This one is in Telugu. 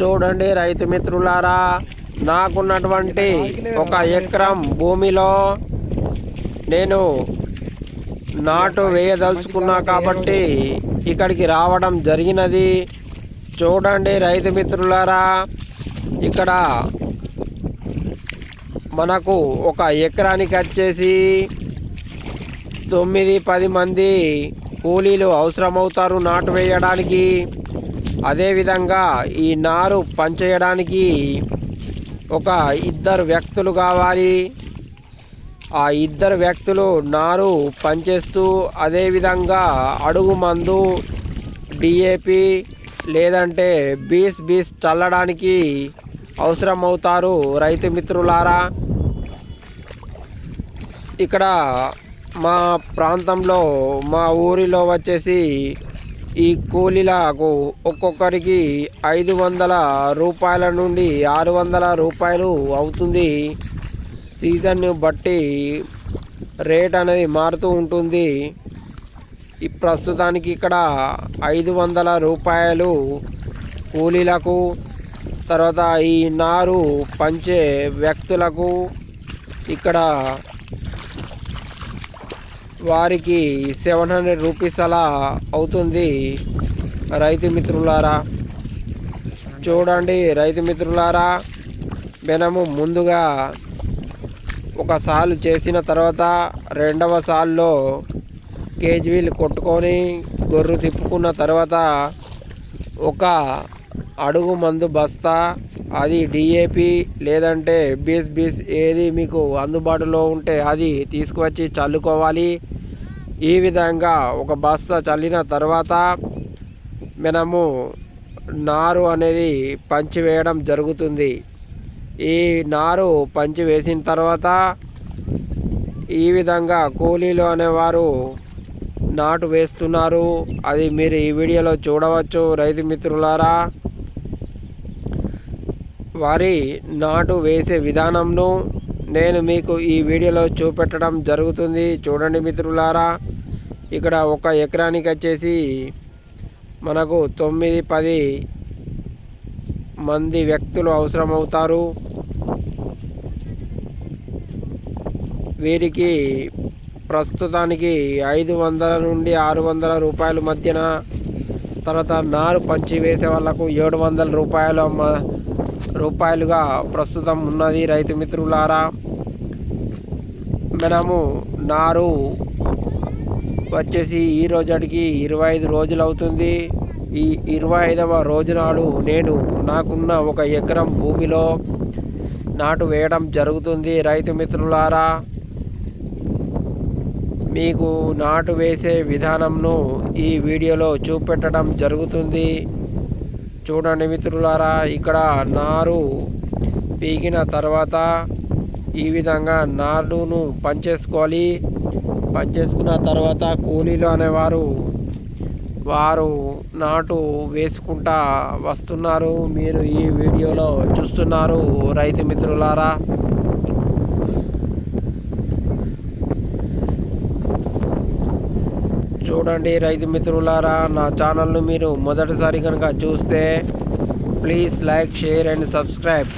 చూడండి రైతు మిత్రులారా నాకున్నటువంటి ఒక ఎకరం భూమిలో నేను నాటు వేయదలుచుకున్నా కాబట్టి ఇక్కడికి రావడం జరిగినది. చూడండి రైతు మిత్రులారా ఇక్కడ మనకు ఒక ఎకరానికి వచ్చేసి తొమ్మిది పది మంది కూలీలు అవసరమవుతారు నాటు వేయడానికి. అదేవిధంగా ఈ నారు పంచేయడానికి ఒక ఇద్దరు వ్యక్తులు కావాలి. ఆ ఇద్దరు వ్యక్తులు నారు పనిచేస్తూ అదేవిధంగా అడుగు మందు డిఏపి లేదంటే బీస్ బీస్ చల్లడానికి అవసరం అవుతారు రైతు మిత్రులారా. ఇక్కడ మా ప్రాంతంలో మా ఊరిలో వచ్చేసి ఈ కూలీలకు ఒక్కొక్కరికి ఐదు వందల రూపాయల నుండి ఆరు వందల రూపాయలు అవుతుంది. సీజన్ బట్టి రేట్ అనేది మారుతూ ఉంటుంది. ఈ ప్రస్తుతానికి ఇక్కడ ఐదు వందల రూపాయలు కూలీలకు తర్వాత ఈ నారు పంచే వ్యక్తులకు ఇక్కడ వారికి సెవెన్ హండ్రెడ్ రూపీస్ అలా అవుతుంది. రైతు మిత్రులారా చూడండి రైతు మిత్రులారా మనము ముందుగా ఒక సాలు చేసిన తర్వాత రెండవ సాల్లో కేజీలు కొట్టుకొని గొర్రు తిప్పుకున్న తర్వాత ఒక అడుగు మందు బస్తా అది డిఏపి లేదంటే బీస్ బీస్ ఏది మీకు అందుబాటులో ఉంటే అది తీసుకువచ్చి చల్లుకోవాలి. ఈ విధంగా ఒక బస్తా చల్లిన తర్వాత మనము నారు అనేది పంచి వేయడం జరుగుతుంది. ఈ నారు పంచి వేసిన తర్వాత ఈ విధంగా కూలీలు అనేవారు నాటు వేస్తున్నారు. అది మీరు ఈ వీడియోలో చూడవచ్చు. రైతు మిత్రులారా వారి నాటు వేసే విధానంను నేను మీకు ఈ వీడియోలో చూపెట్టడం జరుగుతుంది. చూడండి మిత్రులారా. ఇక్కడ ఒక ఎకరానికి వచ్చేసి మనకు తొమ్మిది పది మంది వ్యక్తులు అవసరమవుతారు. వీరికి ప్రస్తుతానికి ఐదు వందల నుండి ఆరు వందల రూపాయల మధ్యన తర్వాత నారు పంచి వేసే వాళ్ళకు ఏడు వందల రూపాయలు మ- రూపాయలుగా ప్రస్తుతం ఉన్నది రైతు మిత్రులారా. మనము నారు వచ్చేసి ఈ రోజుకి ఇరవై ఐదు రోజులు అవుతుంది. ఈ ఇరవై ఐదవ రోజు నాడు నేను నాకున్న ఒక ఎకరం భూమిలో నాటు వేయడం జరుగుతుంది. రైతు మిత్రులారా మీకు నాటు వేసే విధానంను ఈ వీడియోలో చూపెట్టడం జరుగుతుంది. చూడండి మిత్రులారా ఇక్కడ నారు పీకిన తర్వాత ఈ విధంగా నారును పంచేసుకోవాలి. చేసుకున్న తర్వాత కూలీలు అనేవారు వారు నాటు వేసుకుంటా వస్తున్నారు. మీరు ఈ వీడియోలో చూస్తున్నారు రైతు మిత్రులారా. చూడండి రైతు మిత్రులారా నా ఛానల్ను మీరు మొదటిసారి కనుక చూస్తే please like share and subscribe.